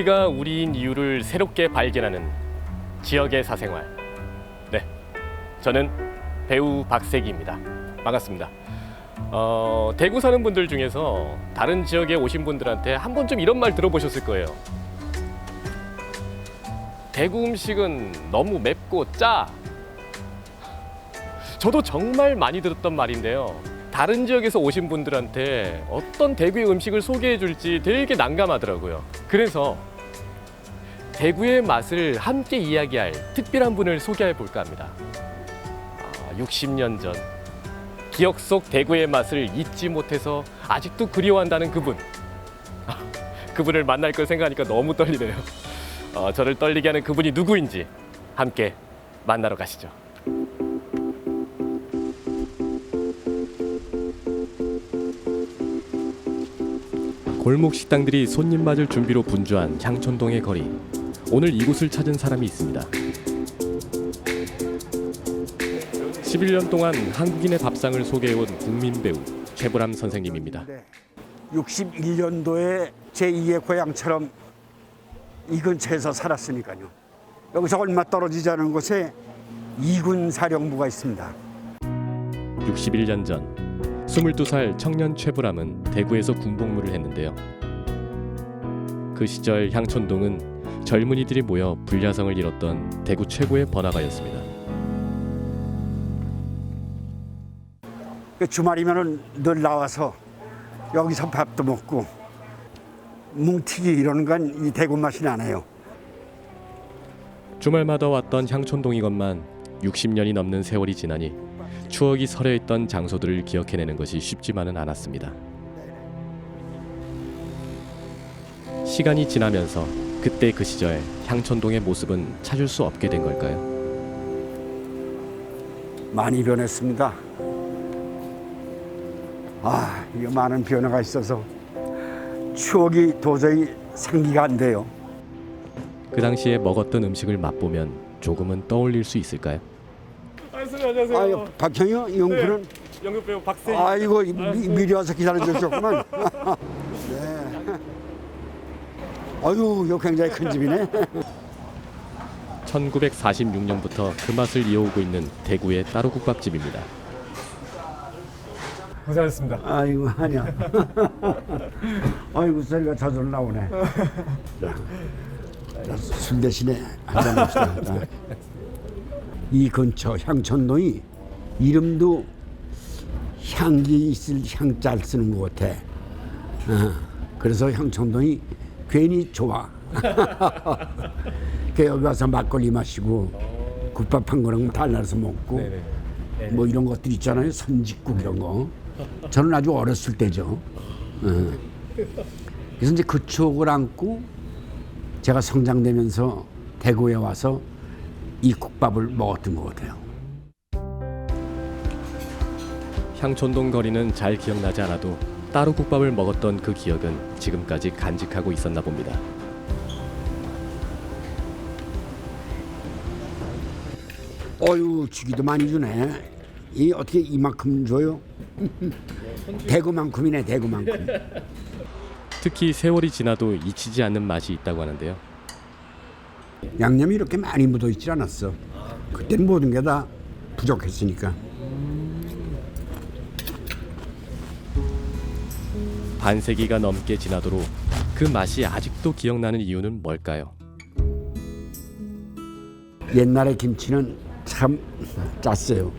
우리가 우리인 이유를 새롭게 발견하는 지역의 사생활. 네, 저는 배우 박세기입니다. 반갑습니다. 어, 대구 사는 분들 중에서 다른 지역에 오신 분들한테 한 번쯤 이런 말 들어보셨을 거예요. 대구 음식은 너무 맵고 짜. 저도 정말 많이 들었던 말인데요. 다른 지역에서 오신 분들한테 어떤 대구의 음식을 소개해 줄지 되게 난감하더라고요. 그래서 대구의 맛을 함께 이야기할 특별한 분을 소개해 볼까 합니다. 아, 60년 전 기억 속 대구의 맛을 잊지 못해서 아직도 그리워한다는 그분. 아, 그분을 만날 걸 생각하니까 너무 떨리네요. 어, 저를 떨리게 하는 그분이 누구인지 함께 만나러 가시죠. 골목 식당들이 손님 맞을 준비로 분주한 향촌동의 거리. 오늘 이곳을 찾은 사람이 있습니다. 11년 동안 한국인의 밥상을 소개해온 국민 배우 최보람 선생님입니다. 61년도에 제2의 고향처럼 이 근처에서 살았으니까요. 여기서 얼마 떨어지지 않은 곳에 이군 사령부가 있습니다. 61년 전 22살 청년 최보람은 대구에서 군복무를 했는데요. 그 시절 향촌동은 젊은이들이 모여 불야성을 이뤘던 대구 최고의 번화가였습니다. 그 주말이면은 늘 나와서 여기서 밥도 먹고 뭉티기 이런 건이 대구 맛이 나네요. 주말마다 왔던 향촌동이건만 60년이 넘는 세월이 지나니 추억이 서려 있던 장소들을 기억해내는 것이 쉽지만은 않았습니다. 시간이 지나면서 그때 그 시절 향촌동의 모습은 찾을 수 없게 된 걸까요? 많이 변했습니다. 아, 이거 많은 변화가 있어서 추억이 도저히 상기가 안 돼요. 그 당시에 먹었던 음식을 맛보면 조금은 떠올릴 수 있을까요? 안녕하세요. 아유, 박형이 영구는 연극 배우 박세희. 아이고 미, 미리 와서 기다려 주셨구만. 네. 아유, 이거 굉장히 큰 집이네. 1946년부터 그 맛을 이어오고 있는 대구의 따로국밥집입니다. 고생하셨습니다. 아이고 하냐. 아이고 소리가 자주 나오네. 자, 자, 술 대신에 한잔 합시다. 자. 이 근처 향촌동이 이름도 향기 있을 향자를 쓰는 것 같아. 어, 그래서 향촌동이 괜히 좋아. 그 여기 와서 막걸리 마시고 국밥 한 거랑 달라서 먹고 네네. 뭐 이런 것들 있잖아요. 선짓국 이런 거. 저는 아주 어렸을 때죠. 어. 그래서 이제 그 추억을 안고 제가 성장되면서 대구에 와서 이 국밥을 먹었던 것 같아요. 향촌동 거리는 잘 기억나지 않아도 따로 국밥을 먹었던 그 기억은 지금까지 간직하고 있었나 봅니다. 어유 주기도 많이 주네. 이 어떻게 이만큼 줘요? 대구만큼이네 대구만큼. 특히 세월이 지나도 잊히지 않는 맛이 있다고 하는데요. 양념이 이렇게 많이 묻어 있질 않았어. 그때는 모든 게 다 부족했으니까. 반세기가 넘게 지나도록 그 맛이 아직도 기억나는 이유는 뭘까요? 옛날에 김치는 참 짰어요.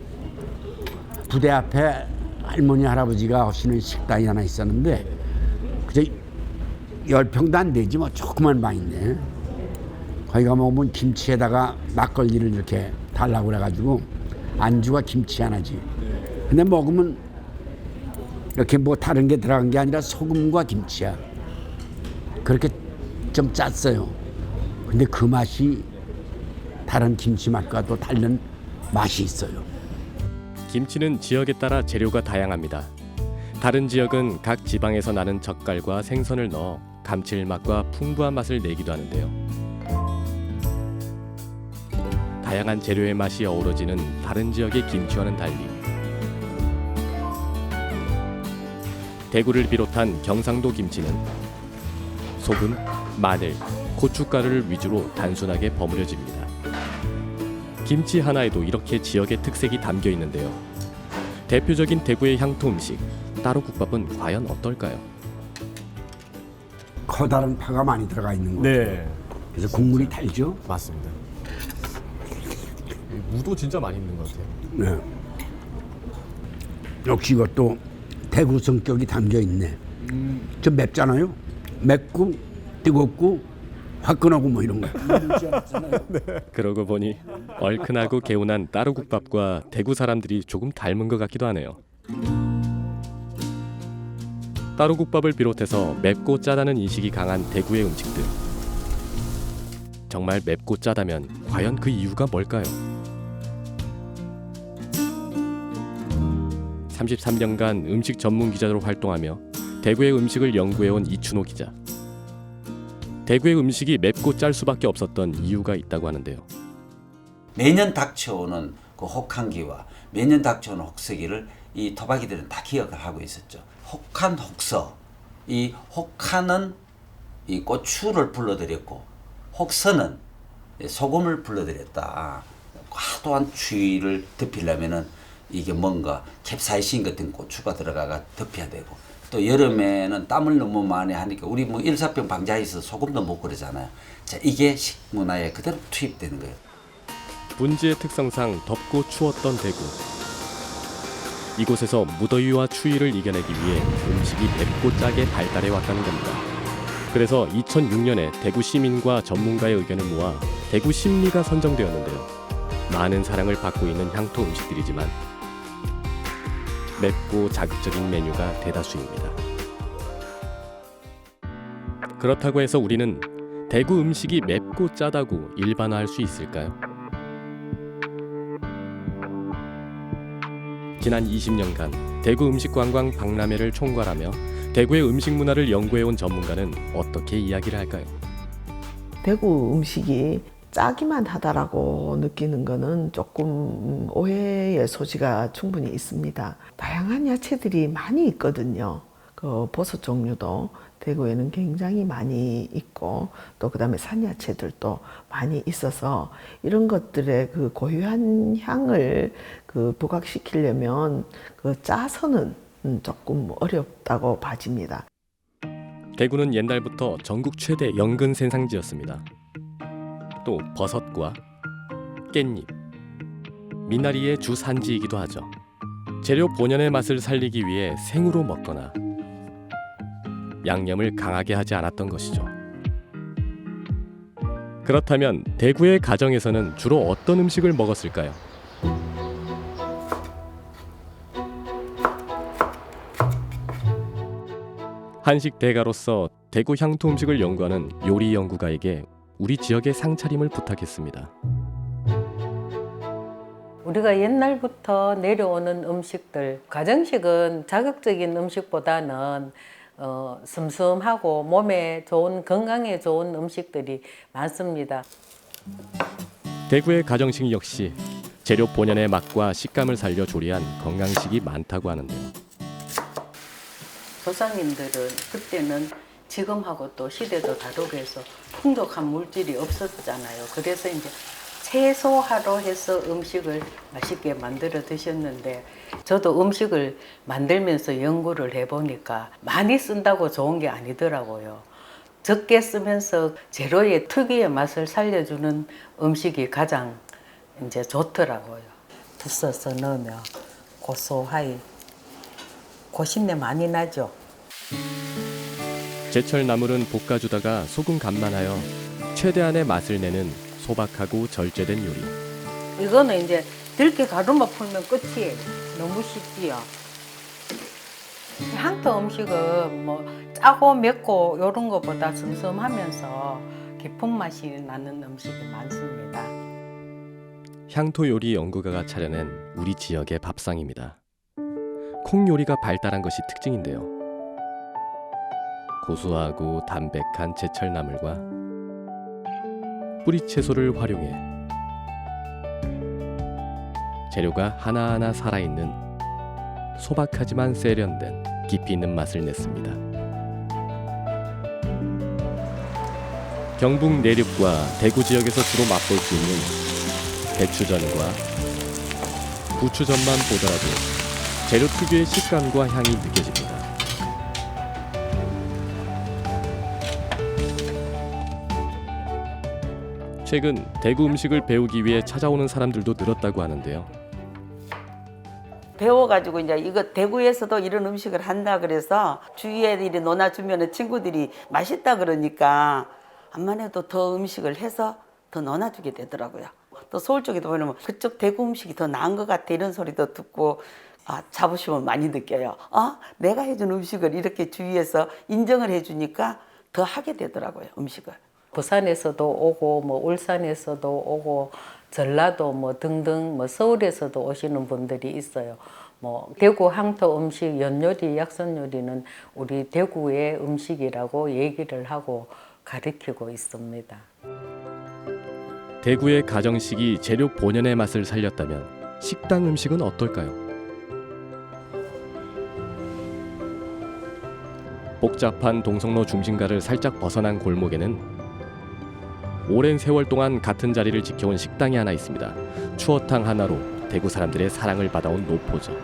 부대 앞에 할머니 할아버지가 하시는 식당이 하나 있었는데 그저 열 평도 안 되지 뭐 조그만 방인데 거기가 먹으면 김치에다가 막걸리를 이렇게 달라고 그래가지고 안주가 김치 하나지. 근데 먹으면 이렇게 뭐 다른 게 들어간 게 아니라 소금과 김치야. 그렇게 좀 짰어요. 근데 그 맛이 다른 김치 맛과도 다른 맛이 있어요. 김치는 지역에 따라 재료가 다양합니다. 다른 지역은 각 지방에서 나는 젓갈과 생선을 넣어 감칠맛과 풍부한 맛을 내기도 하는데요. 다양한 재료의 맛이 어우러지는 다른 지역의 김치와는 달리 대구를 비롯한 경상도 김치는 소금, 마늘, 고춧가루를 위주로 단순하게 버무려집니다. 김치 하나에도 이렇게 지역의 특색이 담겨 있는데요. 대표적인 대구의 향토 음식 따로 국밥은 과연 어떨까요? 커다란 파가 많이 들어가 있는 거예요. 네, 그래서 국물이 달죠. 맞습니다. 무도 진짜 많이 있는 것 같아요. 네. 역시 이것도 대구 성격이 담겨 있네. 좀 맵잖아요. 맵고 뜨겁고 화끈하고 뭐 이런 거. 그러고 보니 얼큰하고 개운한 따로국밥과 대구 사람들이 조금 닮은 것 같기도 하네요. 따로국밥을 비롯해서 맵고 짜다는 인식이 강한 대구의 음식들. 정말 맵고 짜다면 과연 그 이유가 뭘까요? 33년간 음식 전문 기자로 활동하며 대구의 음식을 연구해온 이춘호 기자. 대구의 음식이 맵고 짤 수밖에 없었던 이유가 있다고 하는데요. 매년 닥쳐오는 그 혹한기와 매년 닥쳐오는 혹서기를 이 토박이들은 다 기억을 하고 있었죠. 혹한 혹서 이 혹한은 이 고추를 불러들였고 혹서는 소금을 불러들였다. 과도한 추위를 덮이려면은 이게 뭔가 캡사이신 같은 고추가 들어가가 덮여야 되고 또 여름에는 땀을 너무 많이 하니까 우리 뭐 일사병 위해서 소금도 먹고 그러잖아요. 자 이게 식문화에 그대로 투입되는 거예요. 분지의 특성상 덥고 추웠던 대구. 이곳에서 무더위와 추위를 이겨내기 위해 음식이 맵고 짜게 발달해 왔다는 겁니다. 그래서 2006년에 대구 시민과 전문가의 의견을 모아 대구 심리가 선정되었는데요. 많은 사랑을 받고 있는 향토 음식들이지만 맵고 자극적인 메뉴가 대다수입니다. 그렇다고 해서 우리는 대구 음식이 맵고 짜다고 일반화할 수 있을까요? 지난 20년간 대구 음식 관광 박람회를 총괄하며 대구의 음식 문화를 연구해온 전문가는 어떻게 이야기를 할까요? 대구 음식이 짜기만 하다라고 느끼는 거는 조금 오해의 소지가 충분히 있습니다. 다양한 야채들이 많이 있거든요. 그 버섯 종류도 대구에는 굉장히 많이 있고 또 그다음에 산야채들도 많이 있어서 이런 것들의 그 고유한 향을 그 부각시키려면 그 짜서는 음, 조금 어렵다고 봐집니다. 대구는 옛날부터 전국 최대 연근 생산지였습니다. 또 버섯과 깻잎, 미나리의 주 산지이기도 하죠. 재료 본연의 맛을 살리기 위해 생으로 먹거나 양념을 강하게 하지 않았던 것이죠. 그렇다면 대구의 가정에서는 주로 어떤 음식을 먹었을까요? 한식 대가로서 대구 향토 음식을 연구하는 요리 연구가에게 우리 지역의 상차림을 부탁했습니다. 우리가 옛날부터 내려오는 음식들, 가정식은 자극적인 음식보다는 어, 슴슴하고 몸에 좋은 건강에 좋은 음식들이 많습니다. 대구의 가정식 역시 재료 본연의 맛과 식감을 살려 조리한 건강식이 많다고 하는데요. 조상님들은 그때는 지금하고 또 시대도 다르고 해서 풍족한 물질이 없었잖아요. 그래서 이제 채소화로 해서 음식을 맛있게 만들어 드셨는데 저도 음식을 만들면서 연구를 해보니까 많이 쓴다고 좋은 게 아니더라고요. 적게 쓰면서 재료의 특유의 맛을 살려주는 음식이 가장 이제 좋더라고요. 부숴서 넣으면 고소하이 고신내 많이 나죠. 제철 나물은 볶아주다가 소금 간만 하여 최대한의 맛을 내는 소박하고 절제된 요리. 이거는 이제 들깨 가루만 풀면 끝이에요. 너무 쉽지요. 향토 음식은 뭐 짜고 맵고 이런 것보다 슴슴하면서 깊은 맛이 나는 음식이 많습니다. 향토 요리 연구가가 차려낸 우리 지역의 밥상입니다. 콩 요리가 발달한 것이 특징인데요. 고소하고 담백한 제철 나물과 뿌리 채소를 활용해 재료가 하나하나 살아있는 소박하지만 세련된 깊이 있는 맛을 냈습니다. 경북 내륙과 대구 지역에서 주로 맛볼 수 있는 배추전과 부추전만 보더라도 재료 특유의 식감과 향이 느껴집니다. 최근 대구 음식을 배우기 위해 찾아오는 사람들도 늘었다고 하는데요. 배워가지고 이제 이거 대구에서도 이런 음식을 한다 그래서 주위에 이리 논아주면 친구들이 맛있다 그러니까 암만 해도 더 음식을 해서 더 논아주게 되더라고요. 또 서울 쪽에도 보면 그쪽 대구 음식이 더 나은 것 같아 이런 소리도 듣고 아, 자부심을 많이 느껴요. 아, 내가 해준 음식을 이렇게 주위에서 인정을 해주니까 더 하게 되더라고요, 음식을. 부산에서도 오고 뭐 울산에서도 오고 전라도 뭐 등등 뭐 서울에서도 오시는 분들이 있어요. 뭐 대구 항토 음식 연요리 약선 요리는 우리 대구의 음식이라고 얘기를 하고 가르치고 있습니다. 대구의 가정식이 재료 본연의 맛을 살렸다면 식당 음식은 어떨까요? 복잡한 동성로 중심가를 살짝 벗어난 골목에는 오랜 세월 동안 같은 자리를 지켜온 식당이 하나 있습니다. 추어탕 하나로 대구 사람들의 사랑을 받아온 노포죠.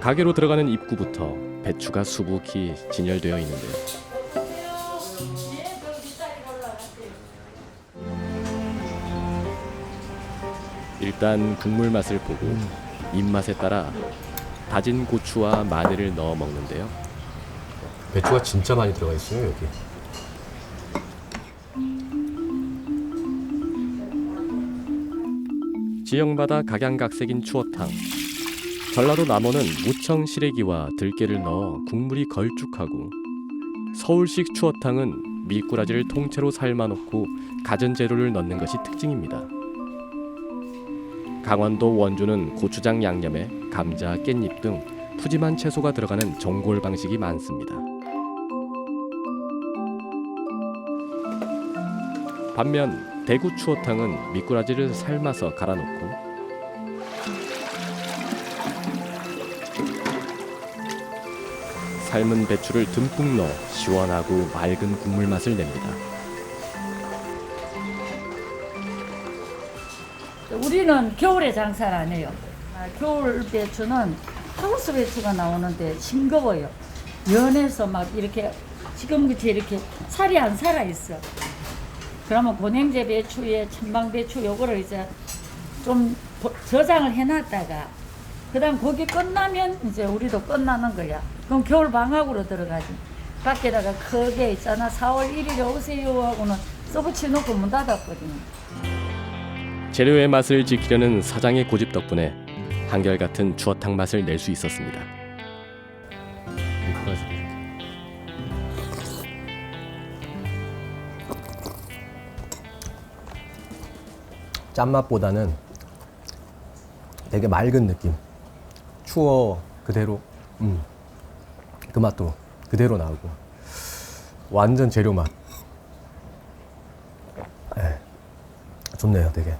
가게로 들어가는 입구부터 배추가 수북히 진열되어 있는데요. 일단 국물 맛을 보고 입맛에 따라 다진 고추와 마늘을 넣어 먹는데요. 배추가 진짜 많이 들어가 있어요 여기. 지역마다 각양각색인 추어탕. 전라도 남원은 무청 시래기와 들깨를 넣어 국물이 걸쭉하고 서울식 추어탕은 밀꾸라지를 통째로 삶아놓고 갖은 재료를 넣는 것이 특징입니다. 강원도 원주는 고추장 양념에 감자, 깻잎 등 푸짐한 채소가 들어가는 전골 방식이 많습니다. 반면 대구 추어탕은 미꾸라지를 삶아서 갈아놓고 삶은 배추를 듬뿍 넣어 시원하고 맑은 국물 맛을 냅니다. 우리는 겨울에 장사를 안 해요. 아, 겨울 배추는 하우스 배추가 나오는데 싱거워요. 연해서 막 이렇게 지금같이 이렇게 살이 안 살아 있어. 그러면 고냉제 배추에 천방 배추 요거를 이제 좀 보- 저장을 해놨다가 그다음 고기 끝나면 이제 우리도 끝나는 거야. 그럼 겨울 방학으로 들어가지. 밖에다가 크게 있잖아. 4월 1일에 오세요 하고는 써붙이 놓고 문 닫았거든요. 재료의 맛을 지키려는 사장의 고집 덕분에 한결같은 추어탕 맛을 낼 수 있었습니다. 짠맛보다는 되게 맑은 느낌. 추워 그대로. 음. 그 맛도 그대로 나오고. 완전 재료 맛. 예. 좋네요, 되게.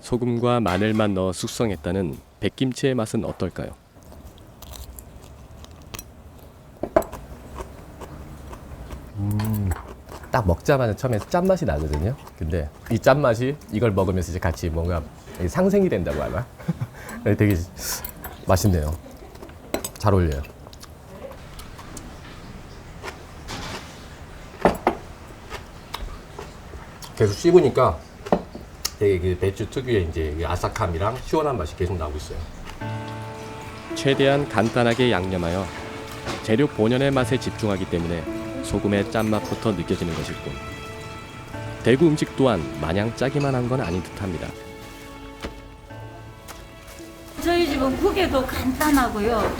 소금과 마늘만 넣어 숙성했다는 백김치의 맛은 어떨까요? 딱 먹자마자 처음에 짠맛이 나거든요. 근데 이 짠맛이 이걸 먹으면서 이제 같이 뭔가 상생이 된다고 하나? 되게 맛있네요. 잘 어울려요. 계속 씹으니까 되게 그 배추 특유의 이제 그 아삭함이랑 시원한 맛이 계속 나오고 있어요. 최대한 간단하게 양념하여 재료 본연의 맛에 집중하기 때문에 소금의 짠맛부터 느껴지는 뿐 대구 음식 또한 마냥 짜기만 한 건 아닌 듯합니다. 저희 집은 국에도 간단하고요.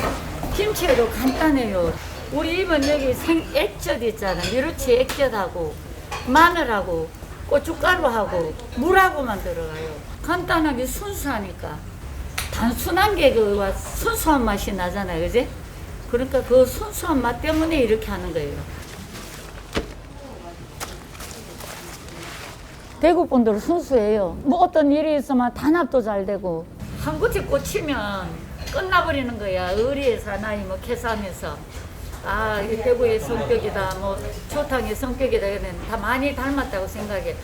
김치에도 간단해요. 우리 집은 여기 생 액젓 있잖아. 미르치 액젓하고 마늘하고 고춧가루하고 물하고만 들어가요. 간단하게 순수하니까 단순한 게 그 순수한 맛이 나잖아요, 그지? 그러니까 그 순수한 맛 때문에 이렇게 하는 거예요. 대구 분들은 순수해요. 뭐 어떤 일이 있으면 단합도 잘 되고 한 구째 꽂히면 끝나버리는 거야. 의리에 사나이 뭐 계산해서 아, 이 대구의 성격이다, 뭐 초탕의 성격이다, 이런 다 많이 닮았다고 생각해.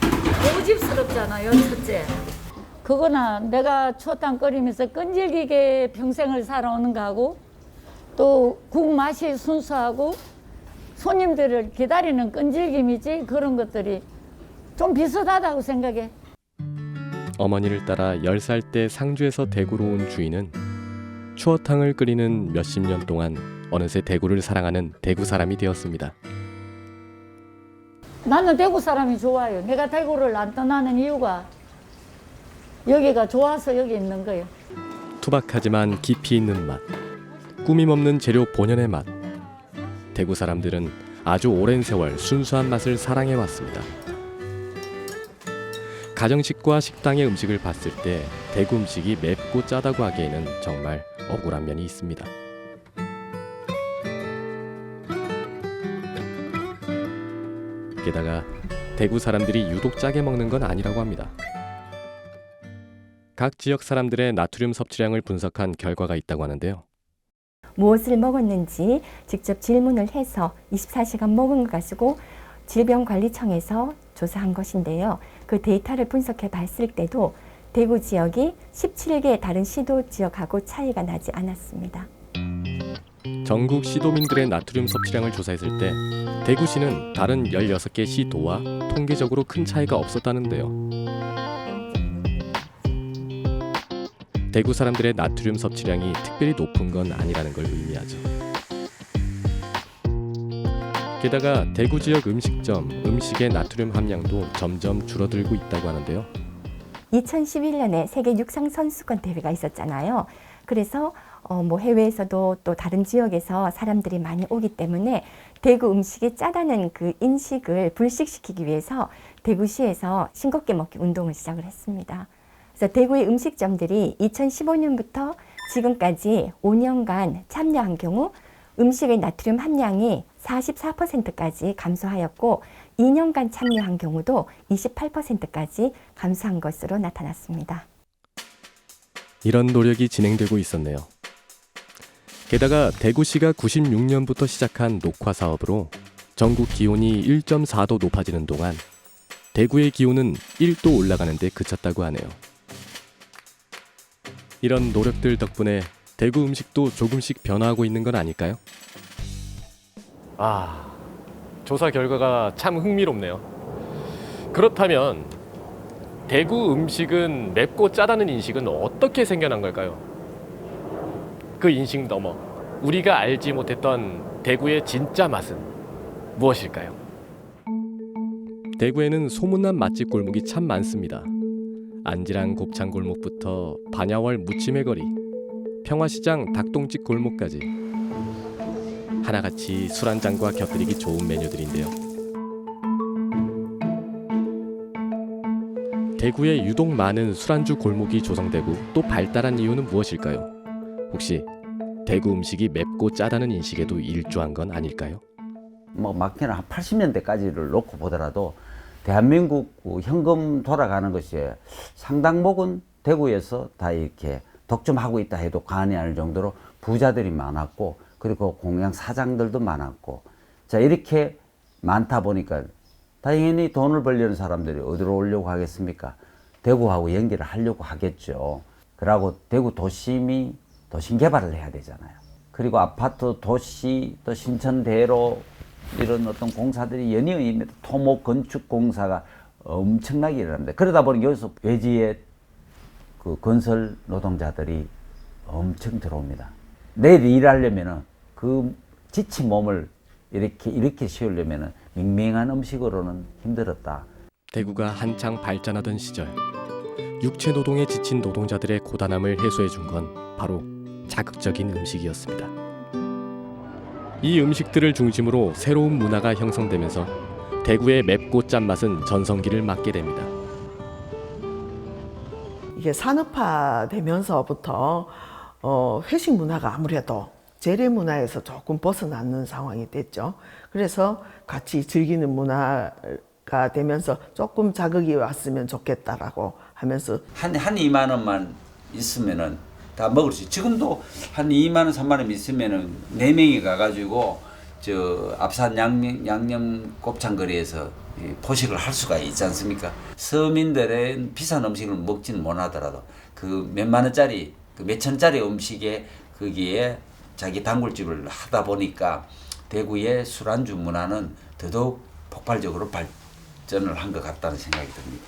고집스럽잖아요, 첫째. 그거나 내가 초탕 끓이면서 끈질기게 평생을 살아오는 거하고 또 국 맛이 순수하고 손님들을 기다리는 끈질김이지 그런 것들이 좀 비슷하다고 생각해. 어머니를 따라 10살 때 상주에서 대구로 온 주인은 추어탕을 끓이는 몇십 년 동안 어느새 대구를 사랑하는 대구 사람이 되었습니다. 나는 대구 사람이 좋아요. 내가 대구를 안 떠나는 이유가 여기가 좋아서 여기 있는 거예요. 투박하지만 깊이 있는 맛, 꾸밈 없는 재료 본연의 맛. 대구 사람들은 아주 오랜 세월 순수한 맛을 사랑해 왔습니다. 가정식과 식당의 음식을 봤을 때 대구 음식이 맵고 짜다고 하기에는 정말 억울한 면이 있습니다. 게다가 대구 사람들이 유독 짜게 먹는 건 아니라고 합니다. 각 지역 사람들의 나트륨 섭취량을 분석한 결과가 있다고 하는데요. 무엇을 먹었는지 직접 질문을 해서 24시간 먹은 것 가지고 질병관리청에서 조사한 것인데요. 그 데이터를 분석해 봤을 때도 대구 지역이 17개의 다른 시도 지역하고 차이가 나지 않았습니다. 전국 시도민들의 나트륨 섭취량을 조사했을 때 대구시는 다른 16개 시도와 통계적으로 큰 차이가 없었다는데요. 대구 사람들의 나트륨 섭취량이 특별히 높은 건 아니라는 걸 의미하죠. 게다가 대구 지역 음식점 음식의 나트륨 함량도 점점 줄어들고 있다고 하는데요. 2011년에 세계 육상 선수권 대회가 있었잖아요. 그래서 어, 뭐 해외에서도 또 다른 지역에서 사람들이 많이 오기 때문에 대구 음식이 짜다는 그 인식을 불식시키기 위해서 대구시에서 싱겁게 먹기 운동을 시작을 했습니다. 그래서 대구의 음식점들이 2015년부터 지금까지 5년간 참여한 경우 음식의 나트륨 함량이 44%까지 감소하였고 2년간 참여한 경우도 28%까지 감소한 것으로 나타났습니다. 이런 노력이 진행되고 있었네요. 게다가 대구시가 96년부터 시작한 녹화 사업으로 전국 기온이 1.4도 높아지는 동안 대구의 기온은 1도 올라가는 데 그쳤다고 하네요. 이런 노력들 덕분에 대구 음식도 조금씩 변화하고 있는 건 아닐까요? 아, 조사 결과가 참 흥미롭네요. 그렇다면 대구 음식은 맵고 짜다는 인식은 어떻게 생겨난 걸까요? 그 인식 넘어 우리가 알지 못했던 대구의 진짜 맛은 무엇일까요? 대구에는 소문난 맛집 골목이 참 많습니다. 안지랑 곱창 골목부터 반야월 무침의 거리, 평화시장 닭똥집 골목까지 하나같이 술 한 잔과 곁들이기 좋은 메뉴들인데요. 대구에 유독 많은 술안주 골목이 조성되고 또 발달한 이유는 무엇일까요? 혹시 대구 음식이 맵고 짜다는 인식에도 일조한 건 아닐까요? 뭐한 80년대까지를 놓고 보더라도 대한민국 현금 돌아가는 것이 상당목은 대구에서 다 이렇게 독점하고 있다 해도 과언이 아닐 정도로 부자들이 많았고 그리고 공양 사장들도 많았고 자 이렇게 많다 보니까 당연히 돈을 벌려는 사람들이 어디로 오려고 하겠습니까? 대구하고 연결을 하려고 하겠죠. 그러고 대구 도심이 도심 개발을 해야 되잖아요. 그리고 아파트, 도시, 또 신천대로 이런 어떤 공사들이 연이어 토목 건축 공사가 엄청나게 일어납니다. 그러다 보니 여기서 외지의 그 건설 노동자들이 엄청 들어옵니다. 내일 일하려면은 그 지친 몸을 이렇게 이렇게 쉬우려면은 밍밍한 음식으로는 힘들었다. 대구가 한창 발전하던 시절 육체 노동에 지친 노동자들의 고단함을 해소해 준 건 바로 자극적인 음식이었습니다. 이 음식들을 중심으로 새로운 문화가 형성되면서 대구의 맵고 짠맛은 전성기를 맞게 됩니다. 이게 산업화되면서부터 어, 회식 문화가 아무래도 재래 문화에서 조금 벗어나는 상황이 됐죠. 그래서 같이 즐기는 문화가 되면서 조금 자극이 왔으면 좋겠다라고 하면서 한, 한 2만 원만 있으면은 다 먹을 수 있어요. 지금도 한 2만 원, 3만 원 있으면은 네 명이 가가지고 저 앞산 양념, 양념 곱창 거리에서 이 포식을 할 수가 있지 않습니까? 서민들은 비싼 음식을 먹지는 못하더라도 그 몇만 원짜리 그 몇천짜리 음식에 거기에 자기 단골집을 하다 보니까 대구의 술안주 문화는 더더욱 폭발적으로 발전을 한 것 같다는 생각이 듭니다.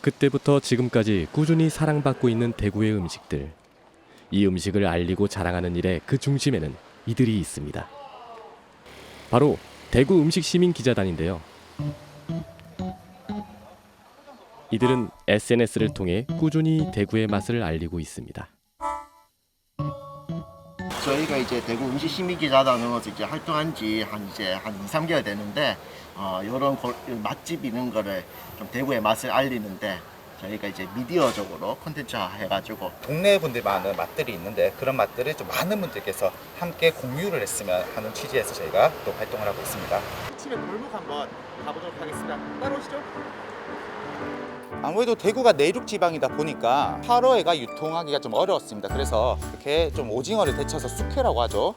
그때부터 지금까지 꾸준히 사랑받고 있는 대구의 음식들. 이 음식을 알리고 자랑하는 일의 그 중심에는 이들이 있습니다. 바로 대구 음식 시민 기자단인데요. 이들은 SNS를 통해 꾸준히 대구의 맛을 알리고 있습니다. 저희가 이제 대구 음식 시민 기자단으로서 이제 활동한 지 한 이제 한 2, 3개월 되는데 어 고- 맛집 있는 거를 좀 대구의 맛을 알리는데 저희가 이제 미디어적으로 콘텐츠화 해가지고 동네 분들 많은 맛들이 있는데 그런 맛들을 좀 많은 분들께서 함께 공유를 했으면 하는 취지에서 저희가 또 활동을 하고 있습니다. 집에 골목 한번 가보도록 하겠습니다. 따라오시죠. 아무래도 대구가 내륙 지방이다 보니까 화로회가 유통하기가 좀 어려웠습니다. 그래서 이렇게 좀 오징어를 데쳐서 숙회라고 하죠.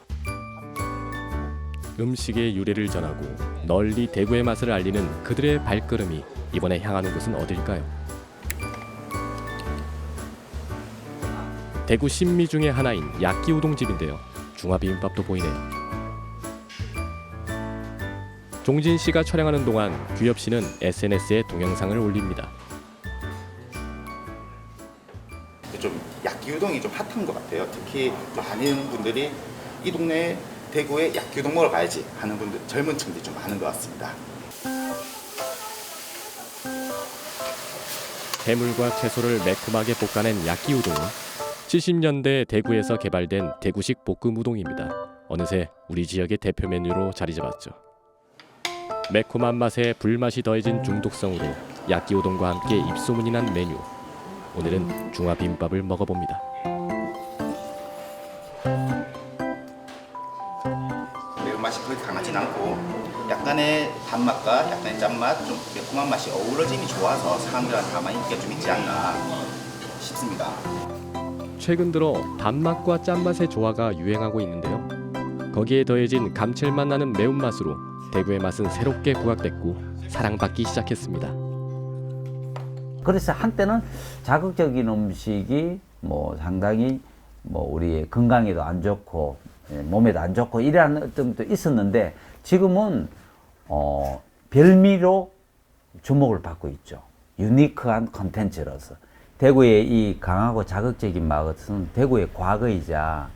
음식의 유래를 전하고 널리 대구의 맛을 알리는 그들의 발걸음이 이번에 향하는 곳은 어딜까요? 대구 신미 중의 하나인 야끼 우동집인데요. 중화 비빔밥도 보이네요. 종진 씨가 촬영하는 동안 규엽 씨는 SNS에 동영상을 올립니다. 야끼우동이 좀 핫한 것 같아요. 특히 많은 분들이 이 동네 대구에 야끼우동 먹으러 가야지 하는 분들 젊은 층들이 좀 많은 것 같습니다. 해물과 채소를 매콤하게 볶아낸 야끼 우동은 70년대 대구에서 개발된 대구식 볶음 우동입니다. 어느새 우리 지역의 대표 메뉴로 자리 잡았죠. 매콤한 맛에 불맛이 더해진 중독성으로 야끼 우동과 함께 입소문이 난 메뉴. 오늘은 중화 비빔밥을 먹어봅니다. 매운맛이 그렇게 강하진 않고 약간의 단맛과 약간의 짠맛, 좀 매콤한 맛이 어우러짐이 좋아서 사람들한테 아마 인기가 좀 있지 않나 싶습니다. 최근 들어 단맛과 짠맛의 조화가 유행하고 있는데요. 거기에 더해진 감칠맛 나는 매운맛으로 대구의 맛은 새롭게 부각됐고 사랑받기 시작했습니다. 그래서 한때는 자극적인 음식이 뭐 상당히 뭐 우리 건강에도 안 좋고 예, 몸에도 안 좋고 이러한 것도 있었는데 지금은 어 별미로 주목을 받고 있죠. 유니크한 콘텐츠로서 대구의 이 강하고 자극적인 맛은 대구의 과거이자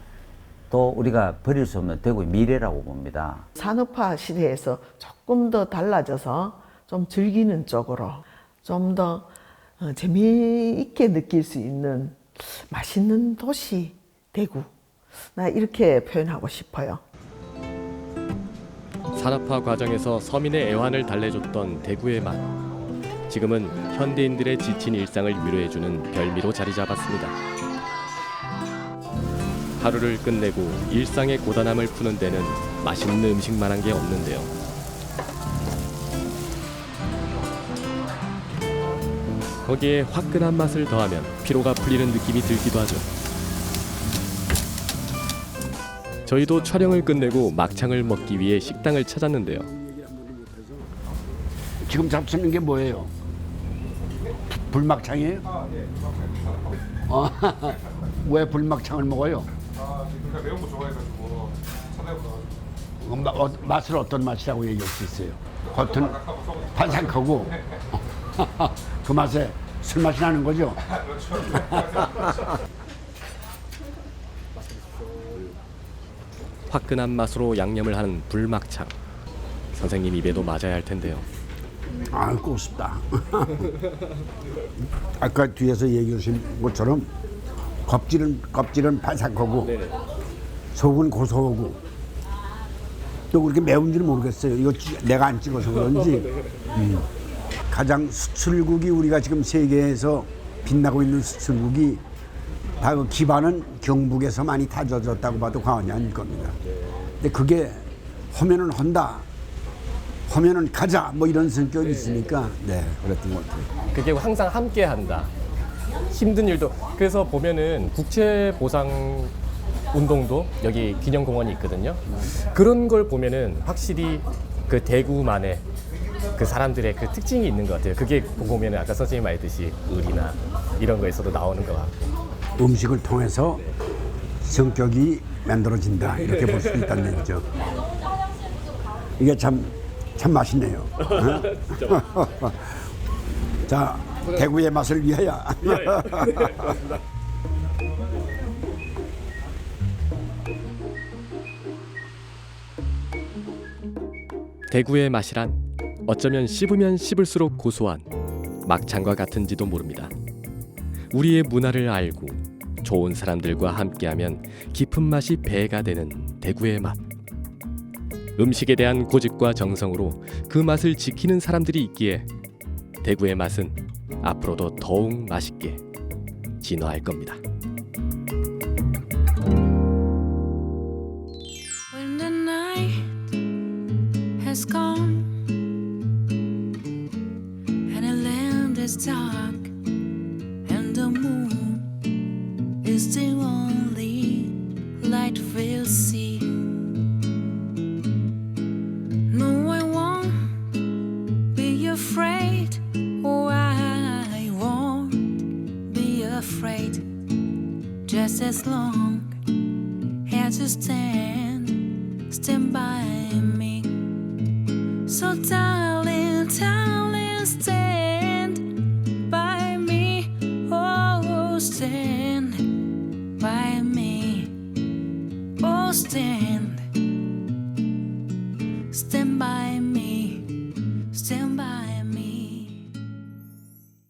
또 우리가 버릴 수 없는 대구의 미래라고 봅니다. 산업화 시대에서 조금 더 달라져서 좀 즐기는 쪽으로 좀더 어, 재미있게 느낄 수 있는 맛있는 도시 대구. 나 이렇게 표현하고 싶어요. 산업화 과정에서 서민의 애환을 달래줬던 대구의 맛. 지금은 현대인들의 지친 일상을 위로해주는 별미로 자리 잡았습니다. 하루를 끝내고 일상의 고단함을 푸는 데는 맛있는 음식만한 게 없는데요. 거기에 화끈한 맛을 더하면 피로가 풀리는 느낌이 들기도 하죠. 저희도 촬영을 끝내고 막창을 먹기 위해 식당을 찾았는데요. 지금 잡수는 게 뭐예요? 불막창이에요? 어, 왜 불막창을 먹어요? 그러니까 매운 거 좋아해가지고 찾아보다가 어, 마- 어, 맛을 어떤 맛이라고 얘기할 수 있어요? 겉은 반삭하고 그 맛에 술 맛이 나는 거죠? 화끈한 맛으로 양념을 하는 불막창. 선생님 입에도 맞아야 할 텐데요. 아, 꼭 싶다. 아까 뒤에서 얘기해 주신 것처럼 껍질은 껍질은 바삭하고 속은 고소하고 또 그렇게 매운지는 모르겠어요. 이거 찌- 내가 안 찍어서 그런지 음. 가장 수출국이 우리가 지금 세계에서 빛나고 있는 수출국이 다 그 기반은 경북에서 많이 다져졌다고 봐도 과언이 아닐 겁니다. 근데 그게 하면은 한다. 하면은 가자 뭐 이런 성격이 있으니까 네 그랬던 것 같아요. 그게 항상 함께 한다. 힘든 일도 그래서 보면은 국채 보상 운동도 여기 기념공원이 있거든요. 그런 걸 보면은 확실히 그 대구만의 그 사람들의 그 특징이 있는 것 같아요. 그게 보면 아까 선생님 말했듯이 의리나 이런 거에서도 나오는 것 같고. 음식을 통해서 성격이 만들어진다 이렇게 볼 수 있다는 얘기죠. 이게 참, 참 맛있네요. 어? 자, 대구의 맛을 위하여. 대구의 맛이란 어쩌면 씹으면 씹을수록 고소한 막창과 같은지도 모릅니다. 우리의 문화를 알고 좋은 사람들과 함께하면 깊은 맛이 배가 되는 대구의 맛. 음식에 대한 고집과 정성으로 그 맛을 지키는 사람들이 있기에 대구의 맛은 앞으로도 더욱 맛있게 진화할 겁니다. Has gone was dark.